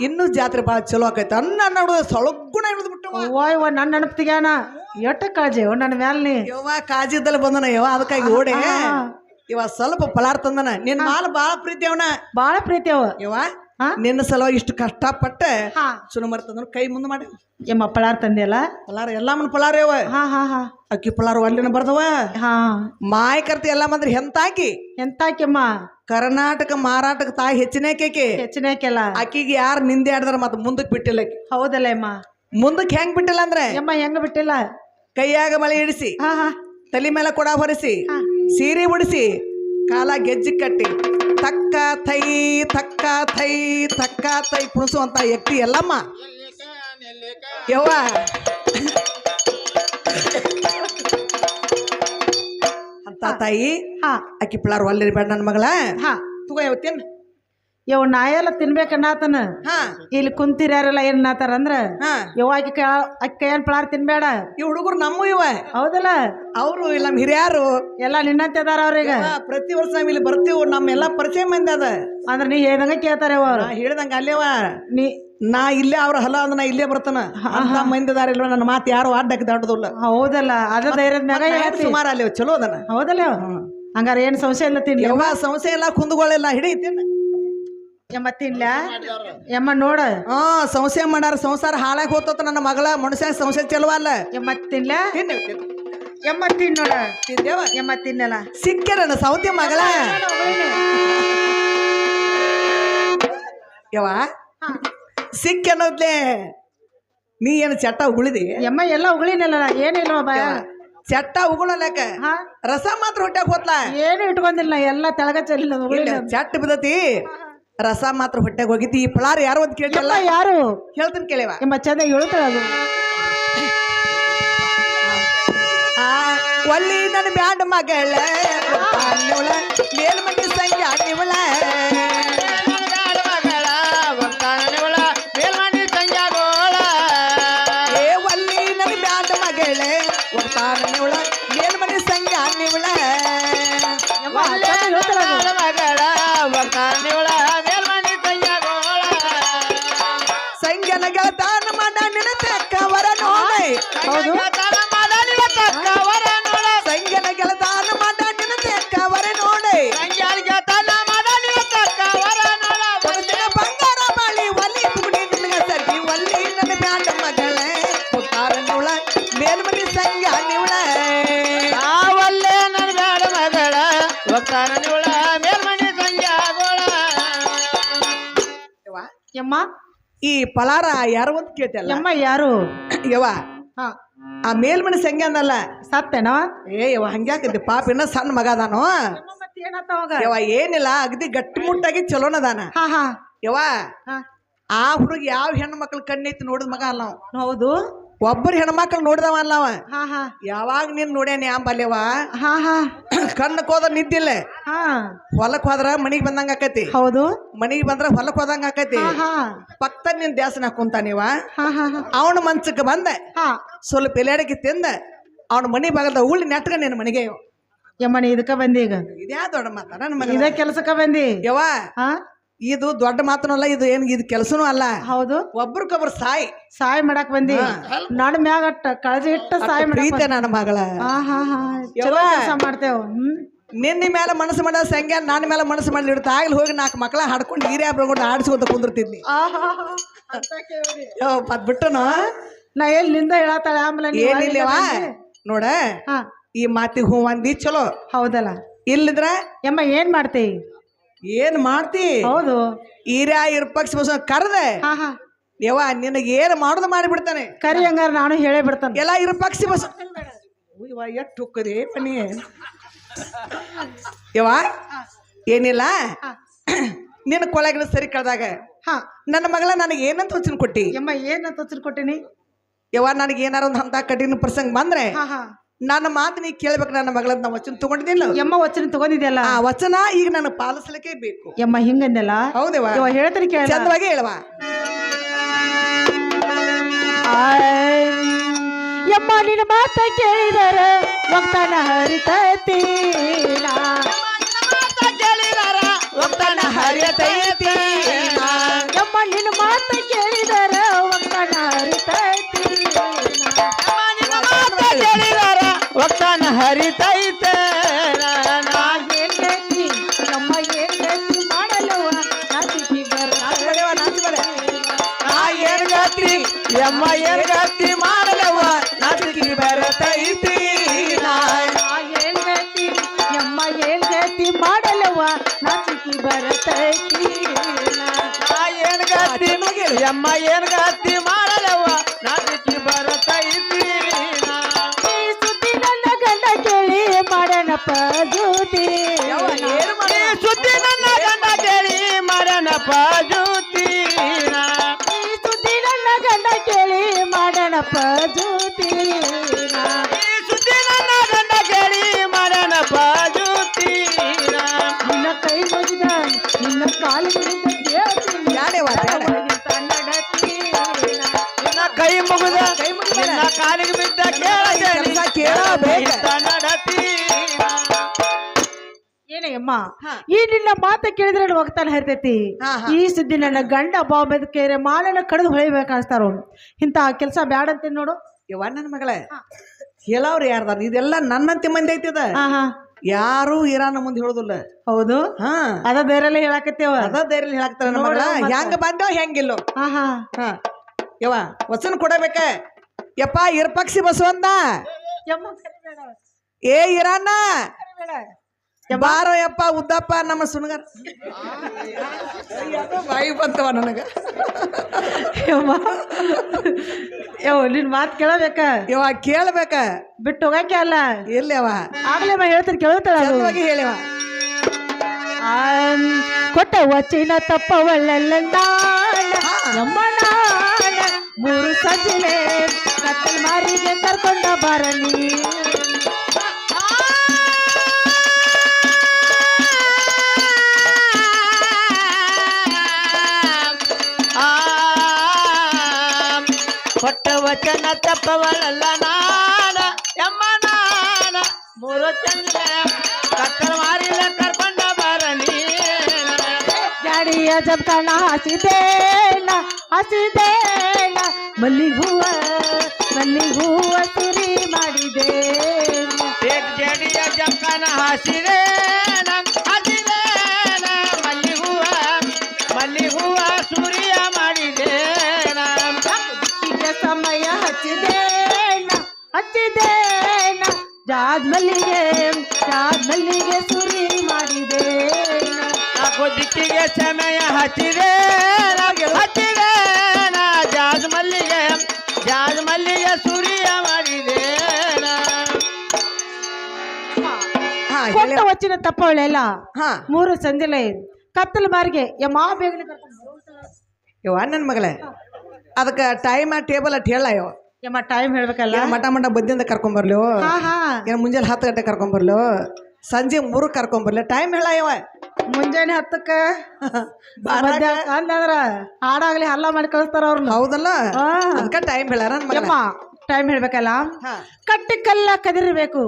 S3: ಇನ್ನೂ ಜಾತ್ರೆ ಭಾಳ ಚಲೋ ಆಕೈತೆ. ಅನ್ನ ನೋಡು ಸೊಳಗುಣ
S5: ಹಿಡಿದ್ಬಿಟ್ಟು ಇವ ನನ್ನ ನೆನಪ್ತಿಗ್ಯಾನ ಎಟ್ಟ ಕಾಜಿ ನನ್ನ ಮ್ಯಾಲ ನೀ.
S3: ಯವ್ವ ಕಾಜಿದ್ದಲ್ಲಿ ಬಂದನ ಯವ್ವ ಅದಕ್ಕಾಗಿ ಓಡೆ. ಇವ ಸ್ವಲ್ಪ ಫಲಾರ್ ತಂದನ. ನಿನ್ ಮಾಲ್ ಬಾಳ ಪ್ರೀತಿ ಅವನ.
S5: ಬಾಳ ಪ್ರೀತಿ ಅವ.
S3: ಯವ್ವ? ನಿನ್ನ ಸಲುವಾಗಿ ಇಷ್ಟು ಕಷ್ಟಪಟ್ಟ
S5: ಹಾ.
S3: ಸುನಮರ್ ತಂದ್ರ ಕೈ ಮುಂದೆ ಮಾಡಿ.
S5: ಯಮ್ಮ ಪಳಾರ್ ತಂದೆಯಲ್ಲ
S3: ಪಲಾರ ಮನ್ ಪಲಾರ ಯವ
S5: ಹಾ ಹಾ ಹಾ.
S3: ಅಕ್ಕಿ ಪಲಾರ ಅಲ್ಲಿನ ಬರ್ದವ?
S5: ಹಾ.
S3: ಮಾಯ ಕರ್ತಿ ಎಲ್ಲ ಮಂದ್ರಿ ಹೆಂತಾಕಿ?
S5: ಎಂತಾಕೆಮ್ಮ?
S3: ಕರ್ನಾಟಕ ಮಾರಾಟಕ್ಕೆ ತಾಯಿ ಹೆಚ್ಚಿನ ಕೇಕಿ
S5: ಅಕ್ಕಿಗೆ
S3: ಆಕಿಗೆ ಯಾರು ನಿಂದೆ ಆಡಿದ್ರ ಮತ್ತೆ ಮುಂದಕ್ಕೆ ಬಿಟ್ಟಿಲ್ಲ ಆಕಿ
S5: ಹೌದಲ್ಲ ಅಮ್ಮ.
S3: ಮುಂದಕ್ಕೆ ಹೆಂಗ್ ಬಿಟ್ಟಿಲ್ಲ ಅಂದ್ರೆ?
S5: ಅಮ್ಮ ಹೆಂಗ ಬಿಟ್ಟಿಲ್ಲ?
S3: ಕೈಯಾಗ ಮಳೆ ಇಡಿಸಿ
S5: ಹಾ ಹಾ.
S3: ತಲೆ ಮೇಲೆ ಕೊಡ ಹೊರಿಸಿ ಸೀರೆ ಉಡಿಸಿ ಕಾಲ ಗೆಜ್ಜಿ ಕಟ್ಟಿ ತಕ್ಕ ಥೈ ತಕ್ಕ ಥೈ ತಕ್ಕ ಥೈ ಕುಣಿಸುವಂತ ವ್ಯಕ್ತಿ ಎಲ್ಲಮ್ಮ. ಯವ್ವ. ತಾಯಿ
S5: ಹಾ.
S3: ಅಕ್ಕಿ ಪ್ಲಾರ್ ಒಲ್ಲಿ ಬೇಡ ನನ್ನ ಮಗಳ.
S5: ಹಾ.
S3: ತಗೋ ಯಾವತ್ತೇನ್
S5: ಯವ್ ನಾ ಎಲ್ಲ ತಿನ್ಬೇಕನ್ನಾತನ
S3: ಹಾ.
S5: ಇಲ್ಲಿ ಕುಂತಿರ್ಯಾರಲ್ಲ ಏನ್ ನಾತಾರ ಅಂದ್ರ ಯವ್ ಆಕಿ ಕೈ ಆಕಿ ಕೈಯನ್ ಪಳಾರ್ ತಿನ್ಬೇಡ.
S3: ಈ ಹುಡುಗರು ನಮ್ಮ ಇವ.
S5: ಹೌದಲ್ಲ?
S3: ಅವರು ಇಲ್ಲ ನಮ್ಮ ಹಿರಿಯಾರು.
S5: ಎಲ್ಲ ನಿನ್ನಂತೆ ಇದಾರ ಅವ್ರೀಗ
S3: ಪ್ರತಿ ವರ್ಷ ನಾವ್ ಇಲ್ಲಿ ಬರ್ತೀವಿ ನಮ್ಮೆಲ್ಲ ಪರಿಚಯ ಮಂದಿ ಅದ.
S5: ಅಂದ್ರ ನೀ ಹೇಳ್ದಂಗ ಕೇಳ್ತಾರೆ ಅವ್ರು.
S3: ಹೇಳ್ದಂಗ ಅಲ್ಲೇವ
S5: ನೀ
S3: ನಾ ಇಲ್ಲೇ ಅವ್ರ ಹಲ ಅಂದ್ರೆ ನಾ ಇಲ್ಲೇ ಬರ್ತಾನ. ಅಂತ ಮಂದಿ ದಾರಿ ಇಲ್ವ ನನ್ನ ಮಾತು ಯಾರು ಅಡ್ಡಕ್ಕೆ ದಾಟೋದಿಲ್ಲ
S5: ಹೌದಲ್ಲ ಅದ ಧೈರ್ಯದ ಮ್ಯಾಗ ಹೇಳ್ತಿ.
S3: ಸುಮಾರು ಅಲ್ಲಿ ಚಲೋ ಅದನ.
S5: ಹೌದಲ್ಲ? ಹಂಗಾರ ಏನ್ ಸಂಶಯ ಇಲ್ಲ ತಿನ್ಲಿ.
S3: ಯವ್ವ ಸಮಸ್ಯೆ ಇಲ್ಲ ಕುಂದಗಳಿಲ್ಲ ಹಿಡಿತೀನಿ
S5: ಯಮ್ಮ ತಿನ್ಲ? ಯಮ್ಮ ನೋಡ.
S3: ಹಾ ಸಂಶಯ ಮಾಡಾರ ಸಂಸಾರ ಹಾಳಾಗಿ ಹೋತತ ನನ್ನ ಮಗಳ ಮನುಷ್ಯ ಸಂಶಯ ಚಲೋ ಅಲ್ಲ.
S5: ಯಮ್ಮ ತಿನ್ಲ. ಯಮ್ಮ ತಿನ್ ನೋಡ.
S3: ತಿಂದೇವ?
S5: ಯಮ್ಮ ತಿನ್ನಲ್ಲ
S3: ಸಿಕ್ಕೆ ನನ್ನ ಸೌತಿ ಮಗಳ. ಯವ್ವ. ಸಿಕ್ಕ ಅನ್ನೋದ್ಲೆ ನೀ ಏನು ಚಟ್ಟ ಉಗುಳಿದಿ?
S5: ಯಮ್ಮ ಎಲ್ಲ ಉಗುಳಿನಲ್ಲ ಏನಿಲ್ಲ ಬಾಯ
S3: ಚಟ್ಟ ಉಗುಳಲಕ್ಕ
S5: ಹಾ?
S3: ರಸ ಮಾತ್ರ ಹೊಟ್ಟೆಗೆ ಹೋತ್ಲ?
S5: ಏನು ಇಟ್ಕೊಂಡಿಲ್ಲ ಎಲ್ಲ ತೆಳಗ ಚೆಲ್ಲಿಲ್ಲ ಉಗಳಿಲ್ಲ
S3: ಚಟ್ಟ ಬಿದ್ದತಿ. ರಸ ಮಾತ್ರ ಹೊಟ್ಟೆಗೆ ಹೋಗಿತಿ. ಈ ಪಳಾರ ಯಾರು ಅಂತ ಕೇಳಿಲ್ಲ
S5: ಯಾರು?
S3: ಹೇಳ್ತೀನಿ ಕೇಳಿವ.
S5: ಯಮ್ಮ ಚಂದ ಹೇಳ್ತಾಳ ಅದು.
S3: ಆ, ಒಲ್ಲಿ ನನ್ನ ಬ್ಯಾಂಡ್ ಮಗಳ ಮೇಲ್ಮಟ್ಟಿ ಸಂಖ್ಯಾ ಅನ್ನಿವಳ
S5: ಹೌದು.
S3: ಸಂಖ್ಯನ ಗೆಳತಾನ ಮಾಡ ನಿನ್ನ ತೆಕ್ಕವರ ನೋಡೈ. ಕೊಡ್ತಿನ ಬಂಗಾರ ಬಳಿ ಒಲ್ಲಿ ತುಗುಡಿ ನಿನಗ ಸರ್ಗಿ ಒಲ್ಲಿ ನನ್ನ ಬ್ಯಾಡ ಮಗಳೇ. ಒಟ್ಟಾರನಿವಳ ಮೇಲ್ಮಂಡಿ ಸಂಖ್ಯೆ ಅನ್ನಿವಳ
S4: ನಾವಲ್ಲೇ ನನ್ನ ಬ್ಯಾಡ ಮಗಳ ಒಕ್ಕಾನ ನಿವಳ ಮೇಲ್ಮನಿ ಸಂಜೆ ಆಗೋಳ
S3: ಯವ್ವ,
S5: ಯಮ್ಮ.
S3: ಈ ಪಲಾರ ಯಾರು ಅಂತ ಕೇಳ್ತಲ್ಲ
S5: ಯಮ್ಮ ಯಾರು?
S3: ಯವ್ವ
S5: ಹಾ.
S3: ಆ ಮೇಲ್ಮನೆ ಸಂಗೆ ಅಂದಲ್ಲ?
S5: ಸತ್ತೇನವ
S3: ಏ ಯವ್ವ ಹಂಗ್ಯಾಕೈತಿ ಪಾಪ ಇನ್ನ ಸಣ್ಣ ಮಗ ಅದಾನು? ಯವ್ವ ಏನಿಲ್ಲ ಅಗದಿ ಗಟ್ಟಿಮುಟ್ಟಾಗಿ ಚಲೋನದಾನ
S5: ಹಾ ಹಾ.
S3: ಯವ್ವ
S5: ಹಾ.
S3: ಆ ಹುಡುಗ ಯಾವ ಹೆಣ್ಣು ಮಕ್ಳು ಕಣ್ಣೈತಿ ನೋಡಿದ ಮಗ ಅಲ್ಲ
S5: ಹೌದು.
S3: ಒಬ್ಬರು ಹೆಣ್ಮಕ್ಳು ನೋಡಿದವ ಅಲ್ಲ ಅವ.
S5: ಹಾ ಹಾ.
S3: ಯಾವಾಗ ನೀನ್ ನೋಡ್ಯಾನೆ ಯಾಂಬಲ್ಯವ
S5: ಹಾ ಹಾ.
S3: ಕಣ್ಣಕ್ ಹೋದ್ರ ನಿದ್ದಿಲ್ಲ.
S5: ಹಾ.
S3: ಹೊಲಕ್ ಹೋದ್ರ ಮನಿಗ್ ಬಂದಂಗ ಆಕೈತಿ.
S5: ಹೌದು.
S3: ಮನಿಗ್ ಬಂದ್ರ ಹೊಲಕ್ ಹೋದಂಗ ಆಕೈತಿ.
S5: ಹಾ ಹಾ.
S3: ಪಕ್ಕ ನಿನ್ ದ್ಯಾಸನ ಕುಂತಾನಿವ.
S5: ಹಾ ಹಾ ಹಾ.
S3: ಅವನ ಮಂಚಕ್ಕೆ ಬಂದ.
S5: ಹಾ.
S3: ಸ್ವಲ್ಪ ಎಲೆಡಕ್ಕೆ ತಿಂದ. ಅವನ ಮನಿ ಭಾಗದ ಉಳ್ಳಿ ನೆಟ್ಗ ನಿನ್ ಮನೆಗೆ.
S5: ಯಮ್ಮ ನೀ ಇದಕ್ಕ ಬಂದಿ ಈಗ?
S3: ಇದ್ಯಾ ದೊಡ್ಡ ಮಾತ? ನನ್ನ ಮಗ
S5: ಇದೇ ಕೆಲ್ಸಕ್ಕ ಬಂದಿ?
S3: ಯವ್ವ
S5: ಹಾ?
S3: ಇದು ದೊಡ್ಡ ಮಾತನಲ್ಲ ಇದು ಏನ್ ಇದು ಕೆಲಸನೂ ಅಲ್ಲ.
S5: ಹೌದು.
S3: ಒಬ್ರಿಗೊಬ್ರು ಸಾಯಿ.
S5: ಸಾಯ್ ಮಾಡಕ್ ಬಂದಿ. ನಡ್ ಮ್ಯಾಗ ಕಳೆದು ಕಳಜಿ ಇಟ್ಟ ಸಾಯ್ ಮಾಡ್ತೀನಿ
S3: ಪ್ರೀತಿ ನನ್ನ ಮಗಳ.
S5: ಕೆಲಸ ಮಾಡ್ತೇವ್.
S3: ನಿನ್ನ ಮೇಲೆ ಮನಸ್ಸು ಮಾಡ ಸಂಖ್ಯೆ ನನ್ನ ಮೇಲೆ ಮನಸ್ಸು ಮಾಡಿ ಇಡ್ತಾ ಆಗ್ಲಿ ಹೋಗಿ ನಾಲ್ಕು ಮಕ್ಕಳ ಹಾಡ್ಕೊಂಡು ಹಿರಿಯ ಬರ್ಕೊಂಡು ಆಡಿಸ್ಕೊಂತ ಕುಂದಿರ್ತಿದ್ನಿ. ಮತ್ ಬಿಟ್ಟನು?
S5: ನಾ ಎಲ್ಲಿಂದ ಹೇಳತ್ತಾಳೆ ಆಮೇಲೆ
S3: ಏನಿಲ್ಲವ ನೋಡ ಈ ಮಾತಿಗೆ ಹೂ ಅಂದಿ ಚಲೋ.
S5: ಹೌದಲ್ಲ.
S3: ಇಲ್ಲಿದ್ರ?
S5: ಯಮ್ಮ ಏನ್ ಮಾಡ್ತಿ?
S3: ಏನ್ ಮಾಡ್ತಿ?
S5: ಹೌದು.
S3: ಈರ್ಯಾ ಇರ್ಪಕ್ಷ ಬಸ ಕರ್ದೆ.
S5: ಹಾ ಹಾ.
S3: ಯವ್ವ ನಿನಗೆ ಏನ್ ಮಾಡುದು ಮಾಡಿಬಿಡ್ತಾನೆ.
S5: ಕರಿ ಹಂಗಾರ ನಾನು ಹೇಳೇ ಬಿಡ್ತಾನೆ.
S3: ಎಲ್ಲ ಇರ್ಪಕ್ಷಿ ಬಸ ಇವ ಎಷ್ಟು ಮನಿ. ಬನ್ನಿ ಯವ್ವ ಏನಿಲ್ಲ? ನಿನ್ನ ಕೊಳಗಿನ ಸರಿ ಕಳ್ದಾಗ
S5: ಹಾ.
S3: ನನ್ನ ಮಗಳ ನನಗೆ ಏನಂತ ವಚನ ಕೊಟ್ಟಿ?
S5: ಯಮ್ಮ ಏನಂತ ಹೊಚ್ಚಿನ ಕೊಟ್ಟಿನಿ?
S3: ಯವ್ವ ನನಗೆ ಏನಾರ ಒಂದು ಹಂತ ಕಠಿಣ ಪ್ರಸಂಗ ಬಂದ್ರೆ
S5: ಹಾ ಹಾ.
S3: ನನ್ನ ಮಾತು ನೀ ಕೇಳ್ಬೇಕು ನನ್ನ ಮಗಳಂತ ನಾ ವಚನ ತಗೊಂಡಿದ್ದಿಲ್ಲ?
S5: ಯಮ್ಮ ವಚನ ತಗೊಂಡಿದ್ಯಲ್ಲ?
S3: ಆ ವಚನ ಈಗ ನಾನು ಪಾಲಿಸ್ಲಿಕ್ಕೆ ಬೇಕು.
S5: ಯಮ್ಮ ಹಿಂಗಂದೆಲ್ಲ?
S3: ಹೌದೇವಾ
S5: ಇವ ಹೇಳ್ತೀನಿ ಕೇಳ
S3: ಚಂದವಾಗಿ ಹೇಳುವ.
S5: ಯಮ್ಮ ನಿನ್ನ ಮಾತ ಕೇಳಿದರ ವಕ್ತಾನ ಹರಿತೈತಿ
S4: ಒಕ್ಕನ ಹರಿಯತೈತಿ
S5: ಹರಿತೈತೆ ಎಮ್ಮ ಯಮ್ಮ ಗತಿ ಮಾಡಲವ ನಾಚಿಕೆ
S4: ಬರತೈತಿ ಏನ್ ಗತಿ ಎಮ್ಮ ಏನ್ ಗತಿ ಮಾಡಲವ ನಾಚಿಕೆ ಬರತೈತಿ ಏನ್ ಗತಿ ಎಮ್ಮ ಏನ್ ಗತಿ
S5: ನಡತಿ
S4: ನಿನ್ನ ಕೈ ಮುಗಿದ ಕಾಲಿಗೆ ಬಿದ್ದ
S3: ಕೇಳ ಕೇಳಬೇಕು.
S5: ಏನಯ್ಯಮ್ಮ ಈ ನಿನ್ನ ಮಾತ ಕೇಳಿದ್ರೆ ನನ್ನ ಒಗ್ತಾನ ಹರಿತೈತಿ. ಈ ಸುದ್ದಿ ನನ್ನ ಗಂಡ ಬಾಂಬೆದ ಕೇರೆ ಮಾಲನ ಕಡಿದು ಹೊಳಿಬೇಕು ಅನ್ಸ್ತಾರ ಇಂಥ ಕೆಲಸ ಬ್ಯಾಡ ಅಂತ ನೋಡು.
S3: ಯವ್ವ ನನ್ನ ಮಗಳ ಹೇಳವ್ರು ಯಾರ್ದಾರ? ಇದೆಲ್ಲ ನನ್ನಂತೆ ಮಂದಿ ಐತಿದ ಯಾರು ಇರಾನ ಮುಂದೆ ಹೇಳುದಿಲ್ಲ.
S5: ಹೌದು.
S3: ಹಾ.
S5: ಅದ ಧೈರ್ಯ ಹೇಳಾಕತ್ತೇವ
S3: ಅದ ಧೈರ್ಯ ಹೇಳಾಕ್ತಾರ ನನ್ನ ಮಗಳ. ಹೆಂಗ ಬಂದೋ ಹೆಂಗಿಲ್ಲೋ
S5: ಹಾ ಹಾ.
S3: ಹಾ. ಯವ್ವ ವಚನ ಕೊಡಬೇಕ? ಯಪ್ಪ ಇರ್ಪಕ್ಷಿ ಬಸವಂತ. ಏ ಇರಾನ. ಬಾರೋ ಯಪ್ಪ ಉದ್ದಪ್ಪ ನಮ್ಮ ಸುನಗರ್. ಬಾಯಿ ಬಂತವ ನನಗ.
S5: ನಿನ್ ಮಾತು ಕೇಳಬೇಕ?
S3: ಯವ್ವ ಕೇಳ್ಬೇಕ.
S5: ಬಿಟ್ಟು ಹೋಗಕ್ಕೆ ಅಲ್ಲ?
S3: ಎಲ್ಲಿಯವ
S5: ಆಗ್ಲೇ ಹೇಳ್ತೀನಿ ಕೇಳ್ತಾಳ
S3: ಹೇಳಿವ
S5: ಕೊಟ್ಟ ವಚಿನ ನಾಡ ಮೂರು ಸಜ್ಜಲೆ ಕತ್ತಲ್ ಮಾರಿಗೆ ಕರ್ಕೊಂಡ ಬರಲಿ
S4: ವಚನ ತಪ್ಪವಳಲ್ಲ ನಾಡ, ಎಮ್ಮ ನಾಡ. ಮೂರು ಚಂದ್ರ, ಕತ್ತಲ ಮಾರಿಲ್ಲ ಕರ್ಕೊಂಡ ಬರಲಿ.
S5: ಜಾಡಿಯ ಜಬ್ತಾನ ಹಸಿದೇನ ಹಸಿದೇನ ಮಲ್ಲಿ ಹೂವ ಮಲ್ಲಿ ಹೂವ ಸಿರಿ ಮಾಡಿದೆ.
S4: ಜಾಡಿಯ ಜಕ್ಕನ ಹಸಿರೆ
S5: ಜಾಜ್ ಮಲ್ಲಿಗೆ ಜಾಜ್ ಮಲ್ಲಿಗೆ ಸುರಿ ಮಾಡಿದೆ.
S4: ನಾಲ್ಕು ದಿಕ್ಕಿಗೆ ಸಮಯ ಹಚ್ಚಿದೆ ಹಚ್ಚಿದೆ ಜಾಜ್ ಮಲ್ಲಿಗೆ ಜಾಜ್ ಮಲ್ಲಿಗೆ ಸೂರ್ಯ ಮಾಡಿದೆ
S3: ಹಾ
S5: ಕೊಟ್ಟ
S3: ವಚನ
S5: ವಚ್ಚಿನ ತಪ್ಪವಳೆಲ್ಲ
S3: ಹಾ.
S5: ಮೂರು ಸಂಜೆಲೆ ಕತ್ತಲ ಮಾರಿಗೆ ಯಮ್ಮ ಬೇಗನೆ ಕರ್ಕೊಂಡ್.
S3: ಯವ್ವ ನನ್ನ ಮಗಳೇ. ಅದಕ್ಕೆ ಟೈಮ್ ಟೇಬಲ್ ಅಟ್ ಹೇಳ
S5: ಯಮ್ಮ ಟೈಮ್ ಹೇಳ್ಬೇಕಲ್ಲ?
S3: ಮಠ ಮಠ ಬದ್ದಿಂದ ಕರ್ಕೊಂಬರ್ಲಿ?
S5: ಹಾ ಹಾ.
S3: ಏನ್ ಮುಂಜಾನೆ ಹತ್ತು ಗಂಟೆ ಕರ್ಕೊಂಬರ್ಲಿ? ಸಂಜೆ ಮೂರು ಕರ್ಕೊಂಬರ್ಲಿ? ಟೈಮ್ ಹೇಳ ಇವ
S5: ಮುಂಜಾನೆ ಹತ್ತಕ್ಕ? ಅಂದ್ರ ಹಾಡಾಗ್ಲಿ ಹಲ್ಲ ಮಾಡಿ ಕಳಿಸ್ತಾರ ಅವ್ರನ್ನ.
S3: ಹೌದಲ್ಲ. ಅದಕ್ಕೆ ಟೈಮ್ ಹೇಳ
S5: ಯಮ್ಮ ಟೈಮ್ ಹೇಳ್ಬೇಕಲ್ಲ? ಕಟ್ಟಿ ಕಲ್ಲ ಕದಿರ್ಬೇಕು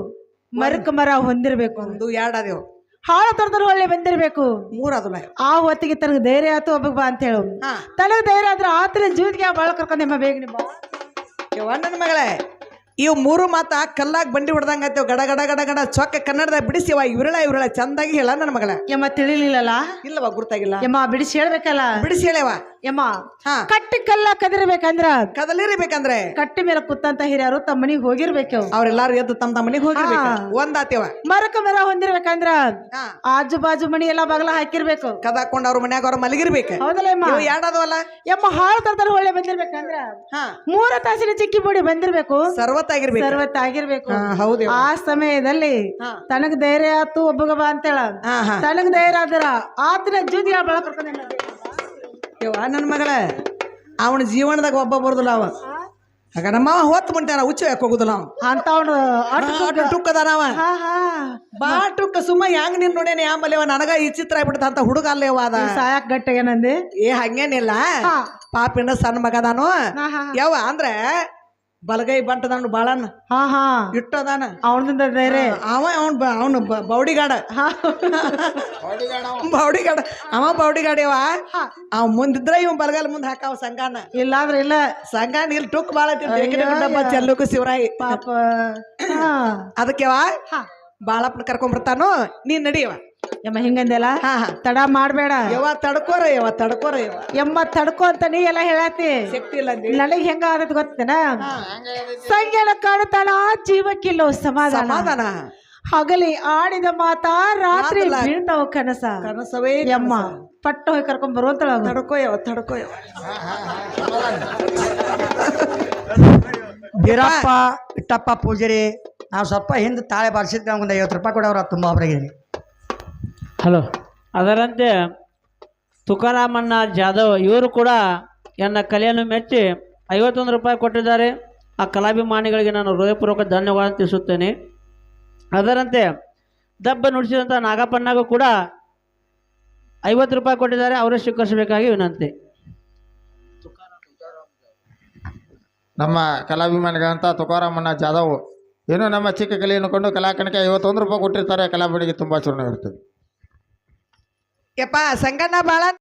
S5: ಮರಕ್ ಮರ ಹೊಂದಿರ್ಬೇಕು.
S3: ಒಂದು ಎರಡು ಅದೇವು
S5: ಹಾಳು ತೊರೆದ್ರು ಒಳ್ಳೆ ಬಂದಿರ್ಬೇಕು.
S3: ಮೂರದು
S5: ಆ ಹೊತ್ತಿಗೆ ತನಗೆ ಧೈರ್ಯ ಆತು ಒಬ್ಬ ಬಾ ಅಂತ ಹೇಳು. ತನಗ ಧೈರ್ಯ ಆದ್ರೆ ಆತನ ಜೀವಿತಿಗೆ ಬಾಳ ಕರ್ಕೊಂಡೆಮ್ಮ ಬೇಗ ನಿಮ್ಮ
S3: ಯವ್ವ ನನ್ನ ಮಗಳೇ? ಇವು ಮೂರು ಮಾತ ಕಲ್ಲಾಗ್ ಬಂಡಿ ಹೊಡ್ದಂಗ ಆಯ್ತೇವ್ ಗಡ ಗಡ ಗಡ ಗಡ ಚೊಕ್ಕ ಕನ್ನಡ್ದಾಗ್ ಬಿಡಿಸಿ ಅವ ಇವ್ರಳ ಇವ್ರಳ ಚಂದಾಗಿ ಹೇಳ ನನ್ನ ಮಗಳ.
S5: ಯಮ್ಮ ತಿಳಿಲಿಲ್ಲಲ್ಲ?
S3: ಇಲ್ಲವ ಗುರ್ತಾಗಿಲ್ಲ.
S5: ಯಮ್ಮ ಬಿಡಿಸಿ ಹೇಳ್ಬೇಕಲ್ಲ?
S3: ಬಿಡಿಸಿ ಹೇಳವ
S5: ಯಮ್ಮ ಕಟ್ಟಿ ಕಲ್ಲ ಕದಿರ್ಬೇಕಂದ್ರ?
S3: ಕದಲಿರ್ಬೇಕಂದ್ರೆ.
S5: ಕಟ್ಟಿ ಮೇಲೆ ಕುತ್ತಂತ ಹಿರಿಯರು ತಮ್ಮ ಮನಿಗ್ ಹೋಗಿರ್ಬೇಕು
S3: ಅವ್ರೆಲ್ಲಾರು ಎದ್ದು ತಮ್ಮ ತಮ್ಮ ಮನೆಗೆ ಹೋಗಿರ್ಬೇಕು. ಒಂದಾತೇವ
S5: ಮರಕ ಮರ ಹೊಂದಿರ್ಬೇಕಂದ್ರ? ಆಜು ಬಾಜು ಮನಿ ಎಲ್ಲಾ ಬಗಲ ಹಾಕಿರ್ಬೇಕು.
S3: ಕದಾಕೊಂಡ್ ಅವ್ರ ಮನ್ಯಾಗ ಅವ್ರ ಮಲಗಿರ್ಬೇಕು.
S5: ಹೌದಲ್ಲ ಯಮ್ಮ.
S3: ಎರಡದವಲ್ಲ
S5: ಯಮ್ಮ ಹಾಳು ತರ್ತಾರ ಒಳ್ಳೆ ಬಂದಿರ್ಬೇಕಂದ್ರ? ಮೂರ ತಾಸಿನ ಚಿಕ್ಕಿ ಬುಡಿ ಬಂದಿರ್ಬೇಕು.
S3: ಸರ್ವತ್ತಾಗಿರ್ಬೇಕು. ಸರ್ವತ್ತಾಗಿರ್ಬೇಕು. ಹೌದು
S5: ಆ ಸಮಯದಲ್ಲಿ ತನಗ ಧೈರ್ಯ ಆತು ಒಬ್ಬಗ ಬಾ ಅಂತೇಳ. ತನಗ ಧೈರ್ಯ ಆದ್ರ ಆತನ ಜೂದಿ ಬಳಕ
S3: ಯವ್ವ ನನ್ನ ಮಗಳ ಅವನ ಜೀವನದಾಗ ಒಬ್ಬ ಬರುದಿಲ್ಲ ಅವ. ಆಗ ನಮ್ಮ ಹೊತ್ತು ಮುಂಟಾನ ಹುಚ್ಚು ಯಾಕೆ ಹೋಗುದಿಲ್ಲ ಅವ. ಅವ. ಬಾ ಟುಕ್ಕ ಸುಮ್ಮ ಹೆಂಗ್ ನಿನ್ ನೋಡೇನಿ ಆಮೇಲೆ ಅವ ನನಗ ಈ ಚಿತ್ರ ಆಗ್ಬಿಡ್ತ ಅಂತ ಹುಡುಗ ಅಲ್ಲೇ ಅದ.
S5: ಸಾಯಕ್ ಗಟ್ಟ ಏನಂದಿ?
S3: ಏ ಹಂಗೇನಿಲ್ಲ. ಪಾಪಿನ ಸಣ್ಣ ಮಗದಾನು. ಯಾವ ಅಂದ್ರೆ ಬಲಗೈ ಬಂಟದಣ್ಣ ಬಾಳನ್
S5: ಹಾ ಹಾ.
S3: ಇಟ್ಟದಾನ.
S5: ಅವನಿಂದ ಬೇರೆ.
S3: ಅವ ಅವನ್ ಅವನು ಬೌಡಿಗಾಡ. ಬೌಡಿಗಾಡ. ಅವ ಬೌಡಿಗಾಡ ಇವ ಅವ ಮುಂದಿದ್ರ ಇವ್ ಬಲಗಾಲ ಮುಂದೆ ಹಾಕಾವ ಸಂಗಾನ
S5: ಇಲ್ಲಾಂದ್ರ ಇಲ್ಲ.
S3: ಸಂಗಾನ ಇಲ್ಲಿ ಟುಕ್ ಬಾಳ ಡಬ್ಬ ಚೆಲ್ಲುಕು ಶಿವರಾಯಿ.
S5: ಪಾಪ. ಹಾ.
S3: ಅದಕ್ಕೆವ?
S5: ಹಾ.
S3: ಬಾಳಪ್ಪನ ಕರ್ಕೊಂಡ್ಬರ್ತಾನು ನೀನ್ ನಡಿಯವ
S5: ಯಮ್ಮ ಹಿಂಗಂದೆಲ್ಲ? ತಡ ಮಾಡಬೇಡ.
S3: ಯವ ತಡ್ಕೋರ ಯವ ತಡ್ಕೋರ ಯವ
S5: ಯಮ್ಮ ತಡ್ಕೋ ಅಂತ ನೀ ಎಲ್ಲ ಹೇಳತಿ
S3: ಶಕ್ತಿ ಇಲ್ಲ
S5: ನನಗೆ ಹೆಂಗ ಆಗತ್ ಗೊತ್ತೇನ? ಸಂಜೆನ ಕಾಣುತ್ತಾಳ ಜೀವಕ್ಕಿಲ್ಲೋ ಸಮಾಧಾನ.
S3: ಸಮಾಧಾನ.
S5: ಹಗಲಿ ಆಡಿದ ಮಾತಾ
S3: ರಾತ್ರಿ
S5: ಬೀಳ್ತಾವ ಕನಸ?
S3: ಕನಸವೇ
S5: ಯಮ್ಮ ಪಟ್ಟ ಹೋಗಿ ಕರ್ಕೊಂಡ್ ಬರುವಂತಳ
S3: ತಡ್ಕೋ ಯವ ತಡ್ಕೋ ಯವ
S8: ಬೀರಪ್ಪ ಇಟ್ಟಪ್ಪ ಪೂಜಾರಿ ನಾವು ಸ್ವಲ್ಪ ಹಿಂದೆ ತಾಳೆ ಬಾರಿಸಿದ್ಕೆ ಒಂದು ಐವತ್ತು ರೂಪಾಯಿ ಕೊಡವ್ರ ತುಂಬ ಒಬ್ಬರಿಗೆ
S4: ಹಲೋ. ಅದರಂತೆ ತುಕಾರಾಮಣ್ಣ ಜಾಧವ್ ಇವರು ಕೂಡ ನನ್ನ ಕಲೆಯನ್ನು ಮೆಚ್ಚಿ ಐವತ್ತೊಂದು ರೂಪಾಯಿ ಕೊಟ್ಟಿದ್ದಾರೆ. ಆ ಕಲಾಭಿಮಾನಿಗಳಿಗೆ ನಾನು ಹೃದಯಪೂರ್ವಕ ಧನ್ಯವಾದ ತಿಳಿಸುತ್ತೇನೆ. ಅದರಂತೆ ದಬ್ಬ ನುಡಿಸಿದಂಥ ನಾಗಪ್ಪಣ್ಣಗೂ ಕೂಡ ಐವತ್ತು ರೂಪಾಯಿ ಕೊಟ್ಟಿದ್ದಾರೆ. ಅವರೇ ಸ್ವೀಕರಿಸಬೇಕಾಗಿ ವಿನಂತಿ.
S9: ನಮ್ಮ ಕಲಾಭಿಮಾನಿಗಳಂತ ತುಕಾರಾಮಣ್ಣ ಜಾಧವ್ ಏನು ನಮ್ಮ ಚಿಕ್ಕ ಕಲೆಯನ್ನು ಕೊಂಡು ಕಲಾಕಣಕ್ಕೆ ಐವತ್ತೊಂದು ರೂಪಾಯಿ ಕೊಟ್ಟಿರ್ತಾರೆ. ಕಲಾವಿಡಿಗೆ ತುಂಬ ಚೂರ್ಣ ಇರ್ತದೆ
S3: ಯಪ್ಪ ಸಂಗಣ್ಣ ಬಾಳ